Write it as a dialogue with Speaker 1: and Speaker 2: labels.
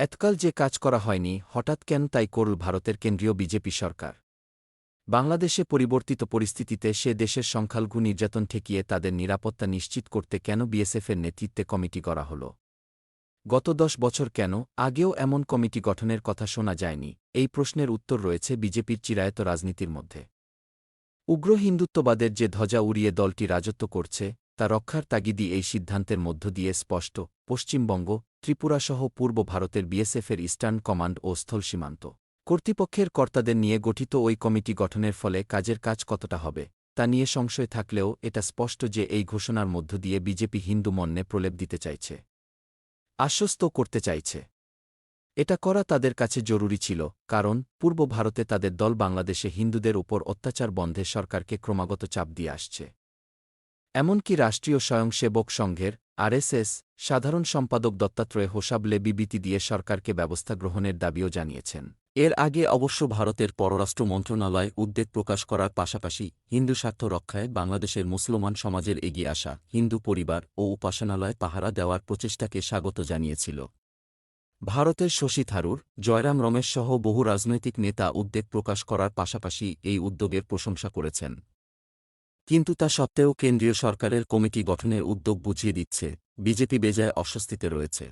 Speaker 1: এতকাল যে কাজ করা হয়নি, হঠাৎ কেন তাই করল ভারতের কেন্দ্রীয় বিজেপি সরকার? বাংলাদেশে পরিবর্তিত পরিস্থিতিতে সে দেশের সংখ্যালঘু নির্যাতন ঠেকিয়ে তাদের নিরাপত্তা নিশ্চিত করতে কেন বিএসএফের নেতৃত্বে কমিটি করা হল? গত দশ বছর কেন আগেও এমন কমিটি গঠনের কথা শোনা যায়নি? এই প্রশ্নের উত্তর রয়েছে বিজেপির চিরায়ত রাজনীতির মধ্যে। উগ্র হিন্দুত্ববাদের যে ধ্বজা উড়িয়ে দলটি রাজত্ব করছে তা রক্ষার তাগিদি এই সিদ্ধান্তের মধ্য দিয়ে স্পষ্ট, পশ্চিমবঙ্গ, ত্রিপুরাসহ পূর্ব ভারতের বিএসএফের ইস্টার্ন কমান্ড ও স্থল সীমান্ত। কর্তৃপক্ষের কর্তাদের নিয়ে গঠিত ওই কমিটি গঠনের ফলে কাজের কাজ কতটা হবে, তা নিয়ে সংশয় থাকলেও এটা স্পষ্ট যে এই ঘোষণার মধ্য দিয়ে বিজেপি হিন্দু মন্যে প্রলেপ দিতে চাইছে। আশ্বস্ত করতে চাইছে। এটা করা তাদের কাছে জরুরি ছিল, কারণ পূর্ব ভারতে তাদের দল বাংলাদেশে হিন্দুদের উপর অত্যাচার বন্ধে সরকারকে ক্রমাগত চাপ দিয়ে আসছে। এমনকি রাষ্ট্রীয় স্বয়ংসেবক সংঘের, আরএসএস, সাধারণ সম্পাদক দত্তাত্রয় হোসাবলে বিবৃতি দিয়ে সরকারকে ব্যবস্থা গ্রহণের দাবিও জানিয়েছেন।
Speaker 2: এর আগে অবশ্য ভারতের পররাষ্ট্র মন্ত্রণালয় উদ্বেগ প্রকাশ করার পাশাপাশি হিন্দু স্বার্থ রক্ষায় বাংলাদেশের মুসলমান সমাজের এগিয়ে আসা হিন্দু পরিবার ও উপাসনালয় পাহারা দেওয়ার প্রচেষ্টাকে স্বাগত জানিয়েছিল। ভারতের শশী থারুর, জয়রাম রমেশ সহ বহু রাজনৈতিক নেতা উদ্বেগ প্রকাশ করার পাশাপাশি এই উদ্যোগের প্রশংসা করেছেন। কিন্তু তা সত্ত্বেও কেন্দ্রীয় সরকারের কমিটি গঠনের উদ্যোগ বুঝিয়ে দিচ্ছে বিজেপি বেজায় অস্বস্তিতে রয়েছে।